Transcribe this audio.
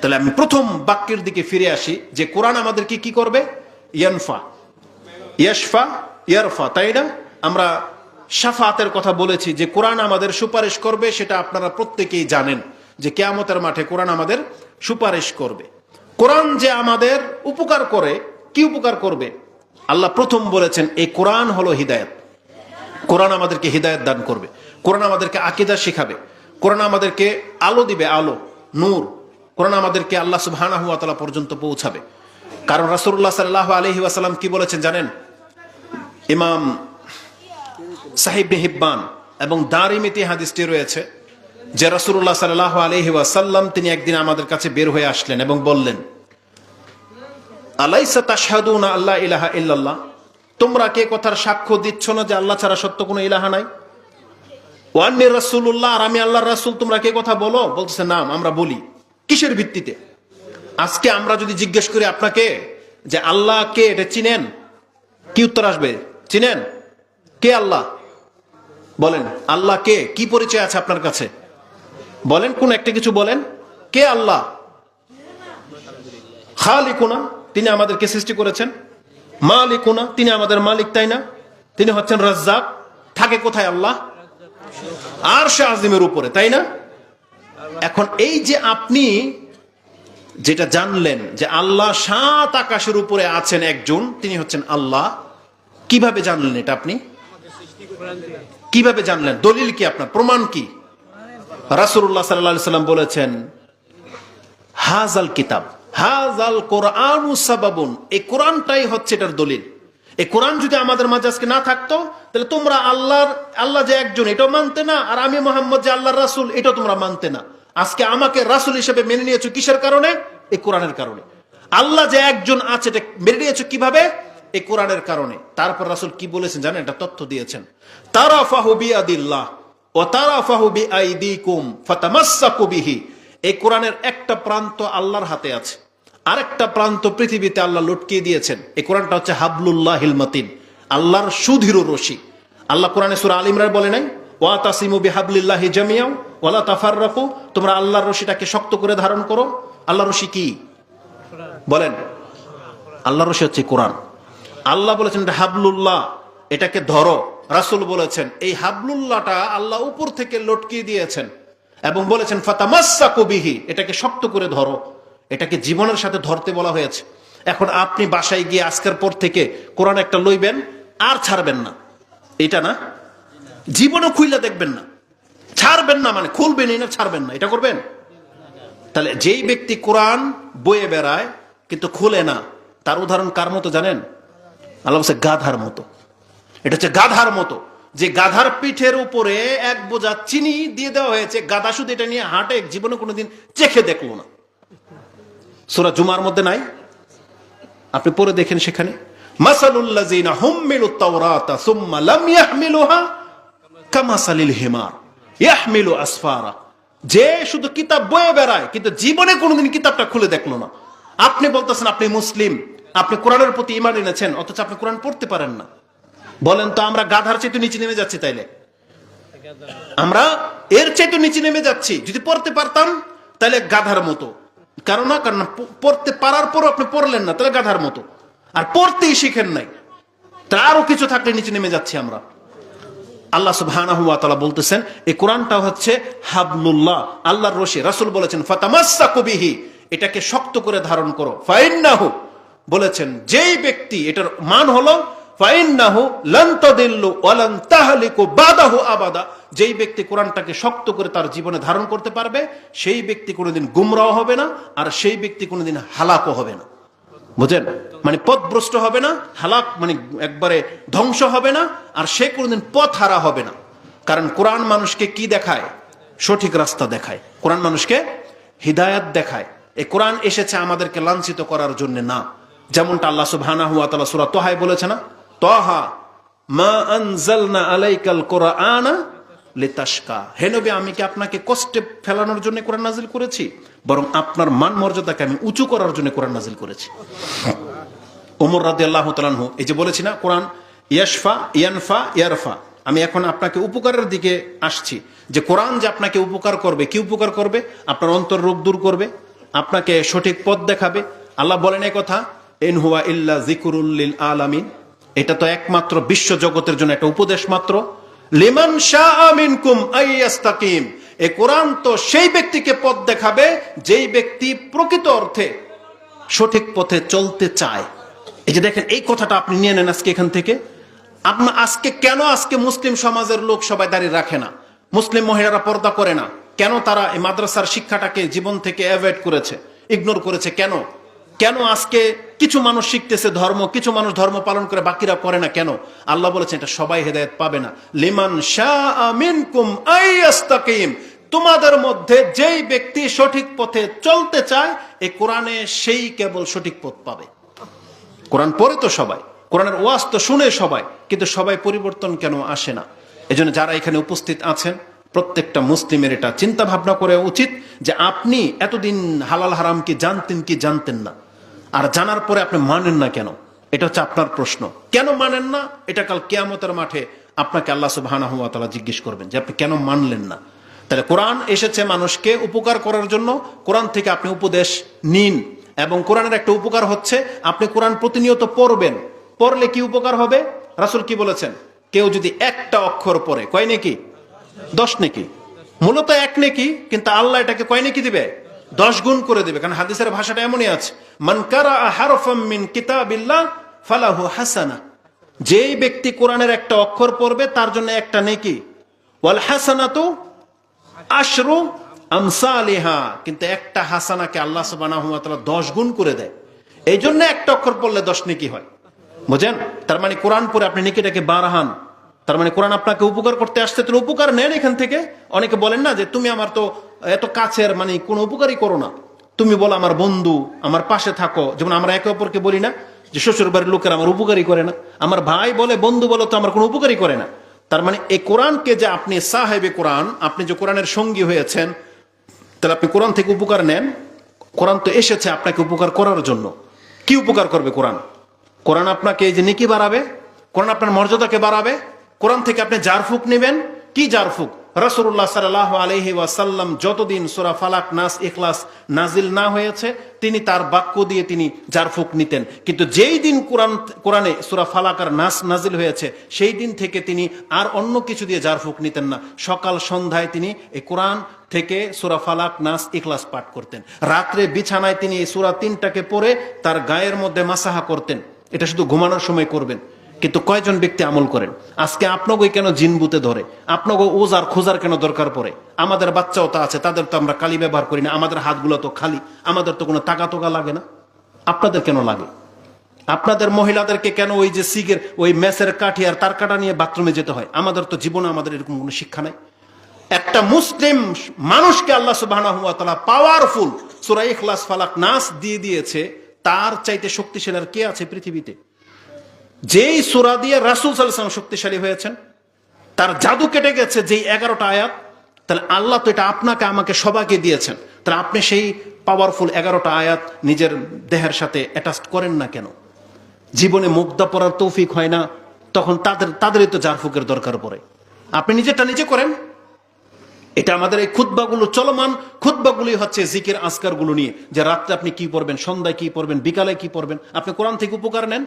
তাহলে আমি প্রথম বাক্যের দিকে ফিরে আসি, যে কোরআন আমাদেরকে কি করবে? ইয়ানফা। ইয়াশফা, ইয়ারফা, তাই না? আমরা সাফাতের কথা বলেছি যে কোরআন আমাদের সুপারিশ করবে, সেটা আপনারা প্রত্যেকেই জানেন যে কেয়ামতের মাঠে কোরআন আমাদের সুপারিশ করবে। কোরআন যে আমাদের উপকার করে, কি উপকার করবে? আল্লাহ প্রথম বলেছেন, এই কোরআন হলো হিদায়ত। কোরআন আমাদেরকে হৃদায়ত দান করবে। কোরআন আমাদেরকে আকিদা শিখাবে। কোরআন আমাদেরকে আলো দিবে, আলো, নূর। কোরআন আমাদেরকে আল্লাহ সুবহানাহু ওয়া তাআলা পর্যন্ত পৌঁছাবে। কারণ রাসূলুল্লাহ সাল্লাল্লাহু আলাইহি ওয়াসাল্লাম কি বলেছেন জানেন? ইমাম সাহিব হিব্বান এবং দারিমিতি হাদিসটি রয়েছে যে রাসূলুল্লাহ সাল্লাল্লাহু আলাইহি ওয়াসাল্লাম তিনি একদিন আমাদের কাছে বের হয়ে আসলেন এবং বললেন, আলাইসা তাশহাদুনা আল্লাহ ইলাহা ইল্লাল্লাহ? তোমরা কে কথার সাক্ষ্য দিচ্ছ না যে আল্লাহ ছাড়া সত্য কোনো ইলাহা নাই? ওয়ান্নি রাসূলুল্লাহ আর আমি আল্লাহর রাসূল, তোমরা কে কথা বলো? বলতেছে, নাম, আমরা বলি। কিসের ভিত্তিতে? আজকে আমরা যদি জিজ্ঞেস করি আপনাকে যে আল্লাহ কে, এটা চিনেন? কি উত্তর আসবে? চিনেন? কে আল্লাহ? বলেন, আল্লাহ কে? কি পরিচয় আছে আপনার কাছে? বলেন, কোন একটা কিছু বলেন। কে আল্লাহ? খালিকুনা, তিনি আমাদেরকে সৃষ্টি করেছেন। মালিকুনা, তিনি আমাদের মালিক, তাই না? তিনি হচ্ছেন রাজ্জাক। থাকে কোথায় আল্লাহ? আর সে আজিমের উপরে, তাই না? এখন এই যে আপনি যেটা জানলেন যে আল্লাহ সাত আকাশের উপরে আছেন একজন, তিনি হচ্ছেন আল্লাহ, কীভাবে জানলেন এটা আপনি? কীভাবে জানলেন? দলিল কি আপনার? প্রমাণ কি? আলাইহি সাল্লাম বলেছেন হাজাল কিতাব হাজাল কোরআন এই কোরআনটাই হচ্ছে এটার দলিল। এই কোরআন যদি আমাদের মাঝে আজকে না থাকতো, তাহলে তোমরা আল্লাহর, আল্লাহ যে একজন, এটাও মানতে না, আর আমি মোহাম্মদ যে আল্লাহর রাসুল, এটাও তোমরা মানতে না। আজকে আমাকে রাসুল হিসেবে মেনে নিয়েছো কিসের কারণে? এই কোরআনের কারণে। আল্লাহ যে একজন আছে, এটা মেনে নিয়েছো কীভাবে? এই কোরআনের কারণে। তারপর রাসুল কি বলেছেন জানেন? এটা তথ্য দিয়েছেন। তারা ফাহুবি আদিল্লাহ ও তারা ফাহুবি আইদিকুম ফাতামাসসাকু বিহি। এই কোরআনের একটা প্রান্ত আল্লাহর হাতে আছে। আরেকটা প্রান্ত পৃথিবীতে আল্লাহ লটকিয়ে দিয়েছেন। এই কোরআনটা হচ্ছে হাবলুল্লাহ হিলমাতিন আল্লাহর সুধীর রশি। আল্লাহ কোরআনে সুরা আল ইমরান বলে নাই? ওয়া তাসিমু বিহাবলিল্লাহি জামিয়াও। ওয়ালা তাফাররাকু, তোমরা আল্লাহর রশিটাকে শক্ত করে ধারণ করো। আল্লাহ রশি কি? বলেন। আল্লাহ রশি হচ্ছে কোরআন। আল্লাহ বলেছেন, এটা হাবলুল্লাহ, এটাকে ধরো। রাসূল বলেছেন, এই হাবলুল্লাহটা আল্লাহ উপর থেকে লটকিয়ে দিয়েছেন এবং বলেছেন ফাতামাসসাকু বিহি, এটাকে শক্ত করে ধরো। এটাকে জীবনের সাথে ধরতে বলা হয়েছে। এখন আপনি বাসায় গিয়ে আজকের পর থেকে কোরআন একটা লইবেন, আর ছাড়বেন না। এটা না? জীবনও খুইলা দেখবেন না। ছাড়বেন না মানে খুলবেন না ছাড়বেন না। এটা করবেন? তাহলে যেই ব্যক্তি কোরআন বয়ে বেড়ায়, কিন্তু খুলে না, তার উদাহরণ কার মতো জানেন? আল্লাহ গাধার মতো। এটা হচ্ছে গাধার মতো। যে গাধার পিঠের উপরে এক বোঝা চিনি দিয়ে দেওয়া হয়েছে, গাধা শুধু এটা নিয়ে হাঁটে, জীবনে কোনোদিন চেখে দেখল না। সুরা জুমার মধ্যে নাই? আপনি পরে দেখেন সেখানে। মাসালুল্লাযিনা হুম্মিলুত তাওরাতা সুম্মা লাম ইয়াহমিলুহা কামাসালিল হিমার। ইয়াহমিলু আসফারা। যে শুধু কিতাব বয়ে বেড়ায়, কিন্তু জীবনে কোনোদিন কিতাবটা খুলে দেখল না। আপনি বলতেছেন, আপনি মুসলিম। আপনি কোরআনের প্রতি ইমান এনেছেন, অথচ আপনি কোরআন পড়তে পারেন না। বলেন তো, আমরা গাধার চাইতে নিচে নেমে যাচ্ছি তাইলে? আমরা এর চাইতে নিচে নেমে যাচ্ছি। যদি পড়তে পারতাম তাহলে গাধার মতো। কারণ না, কারণ পড়তে পারার পরও আপনি পড়লেন না তাহলে গাধার মতো। আর পড়তেই শিখেন নাই। তার আরও কিছু থাকলে নিচে নেমে যাচ্ছি আমরা। আল্লাহ ওয়া বলতেছেন এই কোরআনটা হচ্ছে হাবলুল্লাহ, আল্লাহর রশি। রাসূল বলেছেন ফাতামাসসাকু বিহি এটাকে শক্ত করে ধারণ করো। ফাইন্নাহু বলেছেন, যেই ব্যক্তি, এটার মান হলো যেই ব্যক্তি কোরআনটাকে শক্ত করে তার জীবনে ধারণ করতে পারবে, সেই ব্যক্তি কোনোদিন গুমরাহ হবে না, আর সেই ব্যক্তি কোনোদিন হালাকও হবে না। বুঝেন? মানে পথভ্রষ্ট হবে না, হালাক মানে একবারে ধ্বংস হবে না, আর সে কোনোদিন পথ হারা হবে না। কারণ কোরআন মানুষকে কি দেখায়? সঠিক রাস্তা দেখায়। কোরআন মানুষকে হিদায়াত দেখায়। এই কোরআন এসেছে আমাদেরকে লাঞ্ছিত করার জন্য না। যেমনটা আল্লাহ সুবহানাহু ওয়া তাআলা সূরা তোহায় বলেছে না? তহা, মা আনজালনা আলাইকাল কোরআনা নবী, আমি কি আপনাকে কষ্টে ফেলানোর জন্য কোরআন নাজিল করেছি? বরং আপনার মান মর্যাদাকে আমি উঁচু করার জন্য কোরআন নাজিল করেছি। ওমর রাদি আল্লাহ এই যে বলেছি না, কোরআন, ইয়াশফা, ইয়ানফা, ইয়ারফা। আমি এখন আপনাকে উপকারের দিকে আসছি। যে কোরআন যে আপনাকে উপকার করবে, কি উপকার করবে? আপনার অন্তর রোগ দূর করবে, আপনাকে সঠিক পথ দেখাবে। আল্লাহ বলেন এই কথা এন হুয়া ইল্লা জিকুরুল্লিল আলামিন। এটা তো একমাত্র বিশ্ব জগতের জন্য একটা উপদেশ মাত্র। লিমান শাহ মিনকুম আইয়াস্তাকিম। এ কোরআন তো সেই ব্যক্তিকে পথ দেখাবে যেই ব্যক্তি প্রকৃত অর্থে সঠিক পথে চলতে চায়। এই যে দেখেন, এই কথাটা আপনি নিয়ে নেন আজকে এখান থেকে। আপনার আজকে কেন আজকে মুসলিম সমাজের লোক সবাই দাঁড়িয়ে রাখে না? মুসলিম মহিলারা পর্দা করে না? কেন তারা এই মাদ্রাসার শিক্ষাটাকে জীবন থেকে অ্যাভয়েড করেছে, ইগনোর করেছে? কেন? কেন আজকে কিছু মানুষ শিখতেছে ধর্ম, কিছু মানুষ ধর্ম পালন করে, বাকিরা করে না কেন? আল্লাহ বলেছেন, এটা সবাই হেদায়েত পাবে না। লিমান শাহ মিনকুম তোমাদের মধ্যে যেই ব্যক্তি সঠিক পথে চলতে চায় এই কোরআনে সেই কেবল সঠিক পথ পাবে। কোরআন পড়ে তো সবাই, কোরআনের ওয়াজ তো শুনে সবাই, কিন্তু সবাই পরিবর্তন কেন আসে না? এজন্য যারা এখানে উপস্থিত আছেন, প্রত্যেকটা মুসলিমের এটা চিন্তা ভাবনা করে উচিত যে আপনি এতদিন হালাল হারাম কি জানতেন কি জানতেন না। আর জানার পরে আপনি মানেন না কেন? এটা হচ্ছে আপনার প্রশ্ন। কেন মানেন না? এটা কাল কেয়ামতের মাঠে আপনাকে আল্লাহ তাআলা জিজ্ঞেস করবেন যে আপনি কেন মানলেন না? তাহলে কোরআন এসেছে মানুষকে উপকার করার জন্য। কোরআন থেকে আপনি উপদেশ নিন। এবং কোরআনের একটা উপকার হচ্ছে, আপনি কোরআন প্রতিনিয়ত পড়বেন। পড়লে কি উপকার হবে? রাসুল কি বলেছেন? কেউ যদি একটা অক্ষর পড়ে, কয় নাকি? দশ নাকি? মূলত এক নাকি, কিন্তু আল্লাহ এটাকে কয় নাকি দিবে? দশ গুণ করে দিবে। কারণ হাদিসের ভাষাটা এমনই আছে। কিতাবিল্লাহ ফালাহু হাসানা। যেই ব্যক্তি কোরআনের একটা অক্ষর পড়বে, তার জন্য একটা নেকি, ওয়াল হাসানা তো আশরু আমসালিহা। কিন্তু একটা হাসানাকে আল্লাহ তাআলা 10 গুণ করে দেয়। এই জন্য একটা অক্ষর পড়লে 10 নেকি হয়। বুঝেন? তার মানে কোরআন পরে আপনি নেকিটাকে বাড়াহান তার মানে কোরআন আপনাকে উপকার করতে আসছে তুমি উপকার নেন এখান থেকে। অনেকে বলেন না যে, তুমি আমার তো এত কাছের মানে কোনো উপকারই করো না। তুমি বলো আমার বন্ধু, আমার পাশে থাকো। যেমন আমরা একে অপরকে বলি না, যে শ্বশুর বাড়ির লোকের আমার উপকারই করে না। আমার ভাই বলে, বন্ধু বলো তো আমার কোনো উপকারই করে না। তার মানে এই কোরআনকে যে আপনি সাহেবে কোরআন, আপনি যে কোরআনের সঙ্গী হয়েছেন, তাহলে আপনি কোরআন থেকে উপকার নেন। কোরআন তো এসেছে আপনাকে উপকার করার জন্য। কি উপকার করবে কোরআন? কোরআন আপনাকে এই যে নেকি বাড়াবে? কোরআন আপনার মর্যাদাকে বাড়াবে? কোরআন থেকে আপনি জারফুক নেবেন? কি জারফুক? রসুল্লাহ সাল্লাহ আলহি ওয়াসাল্লাম যতদিন সুরা ফালাক নাস ইখলাস নাজিল না হয়েছে, তিনি তার বাক্য দিয়ে তিনি জারফুক নিতেন। কিন্তু যেই দিন কোরআন, কোরআনে সুরা ফালাক আর নাস নাজিল হয়েছে, সেই দিন থেকে তিনি আর অন্য কিছু দিয়ে জারফুক নিতেন না। সকাল সন্ধ্যায় তিনি এই কোরআন থেকে সুরা ফালাক নাস ইখলাস পাঠ করতেন। রাত্রে বিছানায় তিনি এই সুরা তিনটাকে পড়ে তার গায়ের মধ্যে মাসাহা করতেন। এটা শুধু ঘুমানোর সময় করবেন। কিন্তু কয়জন ব্যক্তি আমল করেন? আজকে আপনাকে কেন জিনবুতে ধরে? আপনাকে ওজার খোঁজার কেন দরকার পড়ে? আমাদের বাচ্চাও তো আছে, তাদের তো আমরা কালি ব্যবহার করি না, আমাদের হাতগুলো তো খালি, আমাদের তো কোনো টাকা তোকা লাগে না। আপনাদের কেন লাগে? আপনাদের মহিলাদেরকে কেন ওই যে সিগের, ওই মেসের কাঠি আর তার কাটা নিয়ে বাথরুমে যেতে হয়? আমাদের তো জীবনে আমাদের এরকম কোনো শিক্ষা নাই। একটা মুসলিম মানুষকে আল্লাহ তাআলা পাওয়ারফুল সূরা ইখলাস ফালাক নাস দিয়ে দিয়েছে, তার চাইতে শক্তিশালী আর কে আছে পৃথিবীতে? যেই সুরা দিয়ে রাসুল সাল্লাম শক্তিশালী হয়েছেন, তার জাদু কেটে গেছে যেই এগারোটা আয়াত, তাহলে আল্লাহ তো এটা আপনাকে, আমাকে সবাইকে দিয়েছেন। তাহলে আপনি সেই পাওয়ারফুল এগারোটা আয়াত নিজের দেহের সাথে অ্যাটাচ করেন না কেন? জীবনে মুগ্ধা পড়ার তৌফিক হয় না, তখন তাদের, তাদেরই তো জারফুকের দরকার পড়ে। আপনি নিজেরটা নিজে করেন। এটা আমাদের এই খুদ্বাগুলো চলমান খুদ্বাগুলি হচ্ছে জিকের আজকারগুলো নিয়ে, যে রাত্রে আপনি কি পড়বেন, সন্ধ্যায় কি পড়বেন, বিকালে কি পড়বেন। আপনি কোরআন থেকে উপকার নেন।